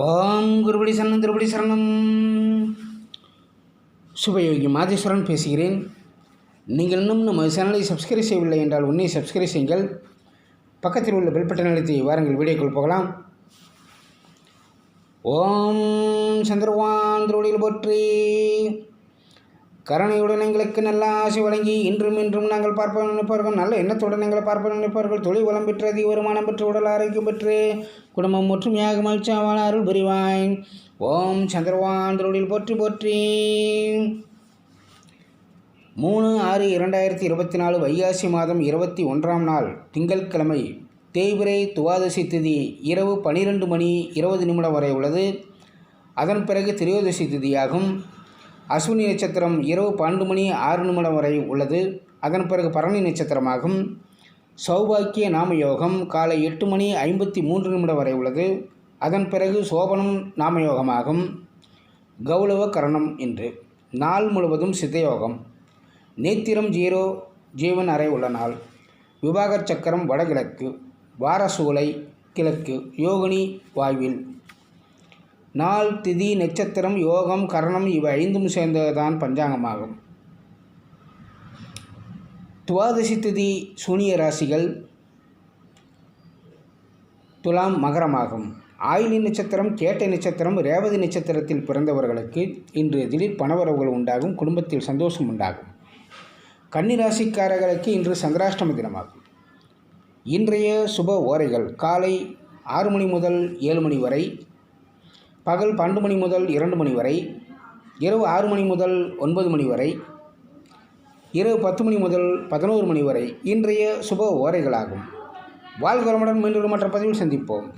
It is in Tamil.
ஓம் குருபடி சரணம் திருபடி சரணம். சுபயோகி மாதேஸ்வரன் பேசுகிறேன். நீங்கள் இன்னும் நம்ம சேனலை சப்ஸ்கிரைப் செய்யவில்லை என்றால் உன்னை சப்ஸ்கிரைப் செய்யுங்கள். பக்கத்தில் உள்ள பெல் பட்டன் அழுத்தி வாருங்கள் வீடியோக்குள் போகலாம். ஓம் சந்திரவான் திருவடியில் போற்றி. கருணையுடன் எங்களுக்கு நல்ல ஆசை வழங்கி இன்றும் இன்றும் நாங்கள் பார்ப்போம் நினைப்பார்கள் நல்ல எண்ணத்துடன் எங்களை பார்ப்போம் நினைப்பார்கள் தொழில் வளம் பெற்று அதிக வருமானம் பெற்று உடல் ஆரோக்கியம் பெற்று குடும்பம் ஒற்றுமையாக மகிழ்ச்சியாவான அருள் புரிவாய். ஓம் சந்திரவான் திருவடியில் போற்றி போற்றி. மூணு ஆறு இரண்டாயிரத்தி இருபத்தி நாலு வைகாசி மாதம் இருபத்தி ஒன்றாம் நாள் திங்கட்கிழமை தேய்பிரை துவாதசி திதி இரவு பனிரெண்டு மணி இருபது நிமிடம் வரை உள்ளது. அதன் பிறகு திரையோதசி திதியாகும். அஸ்வினி நட்சத்திரம் இரவு பன்னெண்டு மணி ஆறு நிமிடம் வரை உள்ளது. அதன் பிறகு பரணி நட்சத்திரமாகும். சௌபாக்கிய நாம யோகம் காலை எட்டு மணி ஐம்பத்தி மூன்று நிமிடம் வரை உள்ளது. அதன் பிறகு சோபனம் நாமயோகமாகும். கௌளவ கரணம் என்று நாள் முழுவதும் சித்தயோகம். நேத்திரம் ஜீரோ ஜீவன் அறை உள்ள நாள். விவாக சக்கரம் வடகிழக்கு. வாரசூலை கிழக்கு. யோகினி வாயுவில். நாள் திதி நட்சத்திரம் யோகம் கரணம் இவை ஐந்தும் சேர்ந்ததுதான் பஞ்சாங்கமாகும். துவாதசி திதி சூனிய ராசிகள் துலாம் மகரமாகும். ஆயிலி நட்சத்திரம் கேட்டை நட்சத்திரம் ரேவதி நட்சத்திரத்தில் பிறந்தவர்களுக்கு இன்று திடீர் பணவரவுகள் உண்டாகும் குடும்பத்தில் சந்தோஷம் உண்டாகும். கன்னிராசிக்காரர்களுக்கு இன்று சந்திராஷ்டம தினமாகும். இன்றைய சுப ஓரைகள் காலை ஆறு மணி முதல் ஏழு மணி வரை பகல் பன்னெண்டு மணி முதல் இரண்டு மணி வரை இரவு ஆறு மணி முதல் ஒன்பது மணி வரை இரவு பத்து மணி முதல் பதினோரு மணி வரை இன்றைய சுப ஓரைகளாகும். வாழ்வளமுடன் மீண்டும் மற்ற பதிவில் சந்திப்போம்.